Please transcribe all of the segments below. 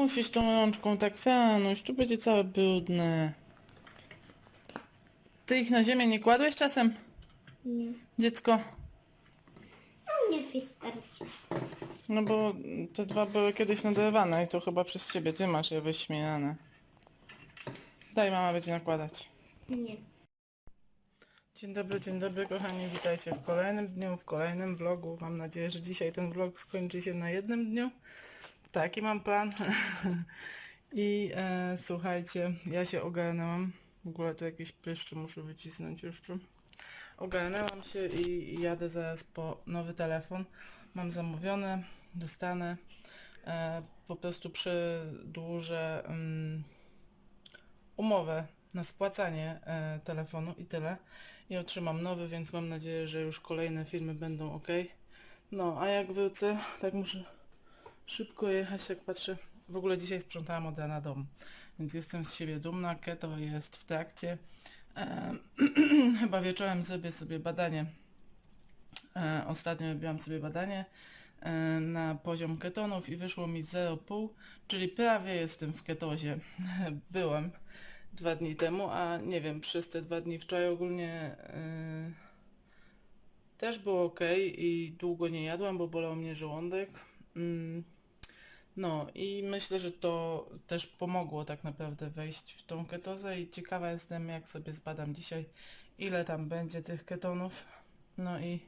musisz tą rączką tak, Franuś, tu będzie całe brudne. Ty ich na ziemię nie kładłeś czasem, Nie. dziecko? No nie wystarczy. No bo te dwa były kiedyś naderwane i to chyba przez ciebie, ty masz je wyśmiane. Daj, mama będzie nakładać. Nie. Dzień dobry, dzień dobry kochani, witajcie w kolejnym dniu, w kolejnym vlogu. Mam nadzieję, że dzisiaj ten vlog skończy się na jednym dniu. Taki mam plan. I e, słuchajcie, ja się ogarnęłam. W ogóle tu jakieś pryszcze muszę wycisnąć jeszcze. Ogarnęłam się i jadę zaraz po nowy telefon. Mam zamówione, dostanę. E, po prostu przedłużę mm, umowę na spłacanie e, telefonu i tyle. I otrzymam nowy, więc mam nadzieję, że już kolejne filmy będą ok. No, a jak wrócę, tak muszę szybko jechać, jak patrzę. W ogóle dzisiaj sprzątałam od rana dom, więc jestem z siebie dumna. Keto jest w trakcie. E, chyba wieczorem zrobię sobie badanie. E, ostatnio robiłam sobie badanie e, na poziom ketonów i wyszło mi 0,5, czyli prawie jestem w ketozie. Byłem dwa dni temu, a nie wiem, przez te dwa dni wczoraj ogólnie yy, też było ok i długo nie jadłam, bo bolał mnie żołądek. Mm, no i myślę, że to też pomogło tak naprawdę wejść w tą ketozę i ciekawa jestem, jak sobie zbadam dzisiaj, ile tam będzie tych ketonów. No i,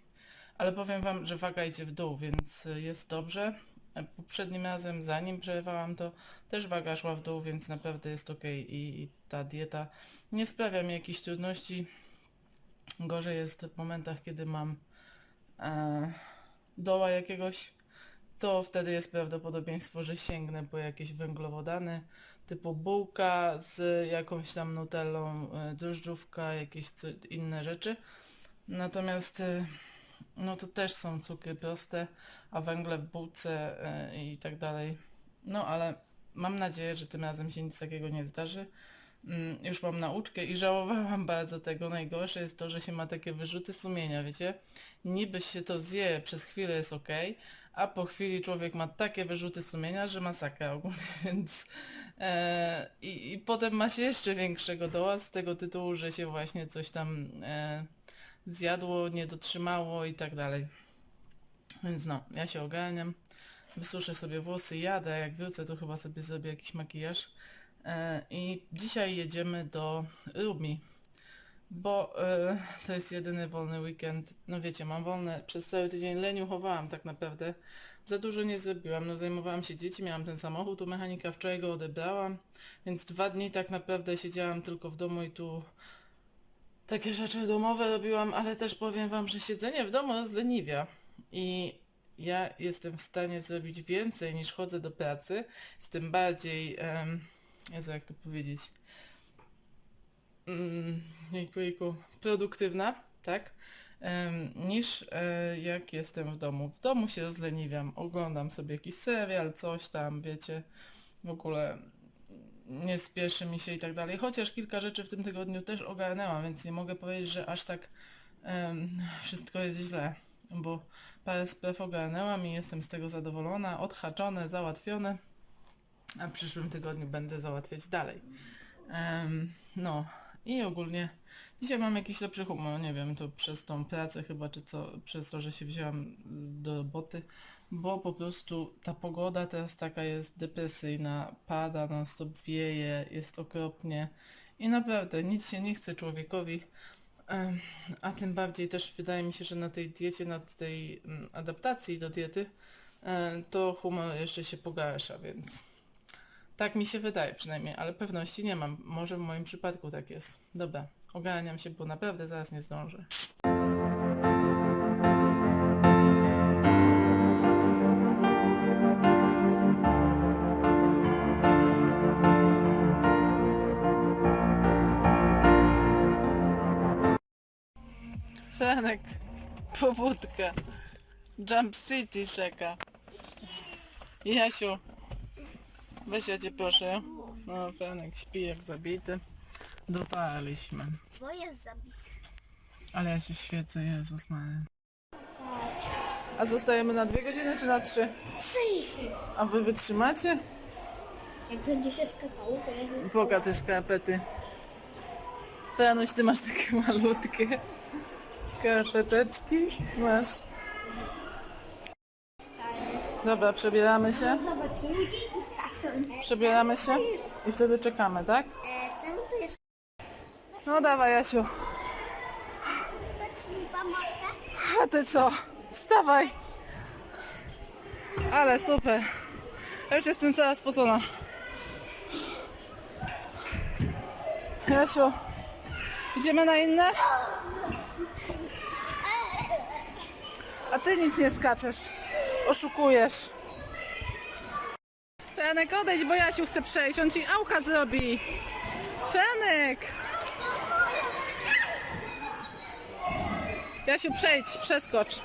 ale powiem Wam, że waga idzie w dół, więc jest dobrze. Poprzednim razem, zanim przerywałam, to też waga szła w dół, więc naprawdę jest ok i, i ta dieta nie sprawia mi jakichś trudności. Gorzej jest w momentach, kiedy mam e, doła jakiegoś, to wtedy jest prawdopodobieństwo, że sięgnę po jakieś węglowodany typu bułka z jakąś tam nutellą, e, drożdżówka, jakieś inne rzeczy. Natomiast e, no to też są cukry proste, a węgle w bułce e, i tak dalej. No ale mam nadzieję, że tym razem się nic takiego nie zdarzy. Mm, Już mam nauczkę i żałowałam bardzo tego. Najgorsze jest to, że się ma takie wyrzuty sumienia, wiecie? Niby się to zje, przez chwilę jest ok, a po chwili człowiek ma takie wyrzuty sumienia, że masakra ogólnie, więc e, i, i potem ma się jeszcze większego doła z tego tytułu, że się właśnie coś tam e, zjadło, nie dotrzymało i tak dalej. Więc no, ja się ogarniam, wysuszę sobie włosy, jadę, jak wrócę to chyba sobie zrobię jakiś makijaż. E, I dzisiaj jedziemy do Rumi, bo e, to jest jedyny wolny weekend. No wiecie, mam wolne, przez cały tydzień leniuchowałam tak naprawdę. Za dużo nie zrobiłam, no zajmowałam się dzieci, miałam ten samochód u mechanika, wczoraj go odebrałam, więc dwa dni tak naprawdę siedziałam tylko w domu i tu takie rzeczy domowe robiłam, ale też powiem Wam, że siedzenie w domu rozleniwia. I ja jestem w stanie zrobić więcej niż chodzę do pracy. Jestem bardziej, um, Jezu, jak to powiedzieć, jejku, jejku, produktywna, tak? Niż e, jak jestem w domu. W domu się rozleniwiam, oglądam sobie jakiś serial, coś tam, wiecie, w ogóle nie spieszy mi się i tak dalej. Chociaż kilka rzeczy w tym tygodniu też ogarnęłam, więc nie mogę powiedzieć, że aż tak em, wszystko jest źle, bo parę spraw ogarnęłam i jestem z tego zadowolona, odhaczone, załatwione, a w przyszłym tygodniu będę załatwiać dalej. Em, no i ogólnie dzisiaj mam jakiś lepszy humor, nie wiem, to przez tą pracę chyba, czy co, przez to, że się wzięłam do roboty, bo po prostu ta pogoda teraz taka jest depresyjna, pada non stop wieje, jest okropnie i naprawdę nic się nie chce człowiekowi, a tym bardziej też wydaje mi się, że na tej diecie, na tej mm, adaptacji do diety, to humor jeszcze się pogarsza, więc tak mi się wydaje przynajmniej, ale pewności nie mam. Może w moim przypadku tak jest. Dobra, ogarniam się, bo naprawdę zaraz nie zdążę. Franek, pobudka. Jump City czeka. Jasiu, weź ja cię proszę. No, Franek śpi jak zabity. Dotarliśmy. Bo jest zabity. Ale ja się świecę, Jezus Maria. A zostajemy na dwie godziny czy na trzy? Trzy. A wy wytrzymacie? Jak będzie się skakało, to ja bym... Boga te skarpety. Fenuś, ty masz takie malutkie skarpeteczki. Masz. Dobra, przebieramy się. Zobacz, ludzi starszą. Przebieramy się i wtedy czekamy, tak? No dawaj, Jasiu. A ty co? Wstawaj! Ale super. Ja już jestem cała spocona. Jasiu, idziemy na inne? A ty nic nie skaczesz. Oszukujesz. Fenek, odejdź, bo Jasiu chce przejść. On ci auka zrobi. Fenek! Jasiu, przejdź, przeskocz.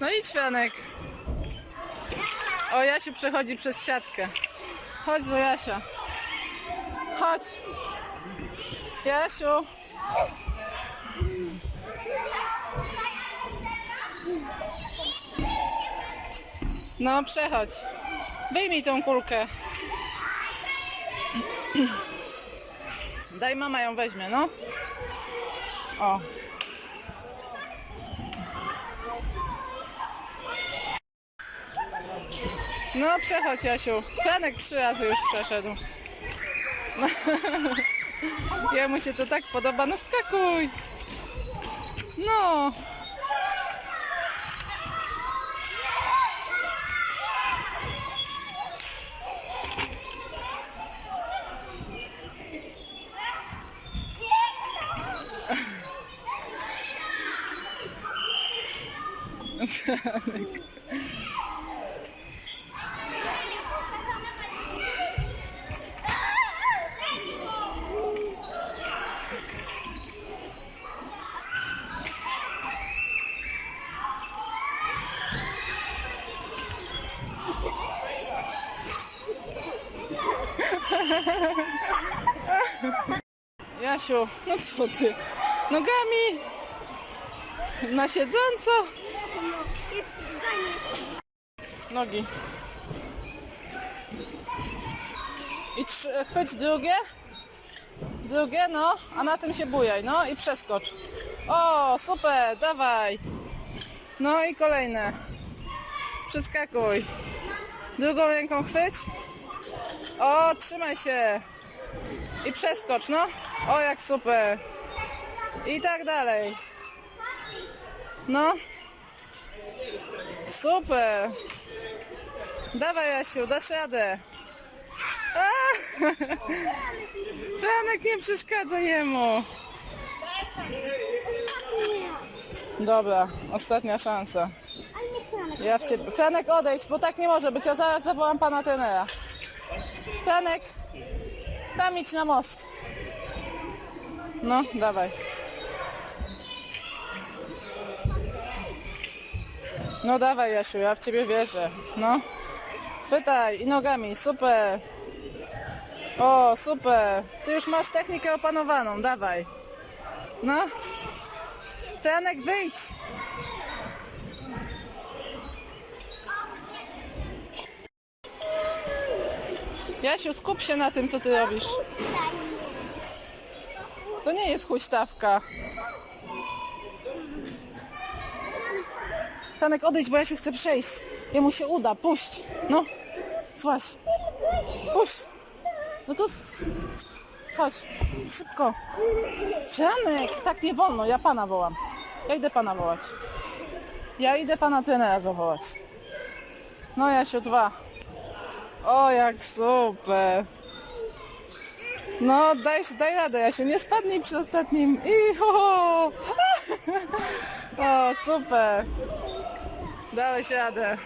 No idź, Fenek. O, Jasiu przechodzi przez siatkę. Chodź do Jasia. Chodź. Jasiu. No, przechodź. Wyjmij tą kulkę. Daj mama ją weźmie, no. O. No przechodź Jasiu. Franek trzy razy już przeszedł. No. Jemu się to tak podoba, no wskakuj. No. Franek. Jasiu, no co ty? Nogami! Na siedząco! Nogi. I trzy, chwyć drugie. Drugie, no, a na tym się bujaj, no i przeskocz. O, super, dawaj. No i kolejne. Przeskakuj. Drugą ręką chwyć. O, trzymaj się. I przeskocz, no. O, jak super. I tak dalej. No. Super. Dawaj Jasiu, dasz radę. Franek nie przeszkadza jemu. Dobra, ostatnia szansa. Ja w ciebie. Franek odejdź, bo tak nie może być. Ja zaraz zawołam pana trenera. Franek, tam idź na most. No, dawaj. No dawaj Jasiu, ja w ciebie wierzę. No. Chwytaj i nogami, super. O, super. Ty już masz technikę opanowaną, dawaj. No. Franek, wyjdź. Jasiu, skup się na tym, co ty robisz. To nie jest huśtawka. Franek, odejdź, bo Jasiu chce przejść. Jemu się uda, puść. No, złaś. Puść. No to... Chodź, szybko. Franek, tak nie wolno, ja pana wołam. Ja idę pana wołać. Ja idę pana trenera zawołać. No, Jasiu, dwa. O, jak super. No, daj, daj radę, Jasiu, nie spadnij przy ostatnim. I ho, ho. O, super. Dałeś radę.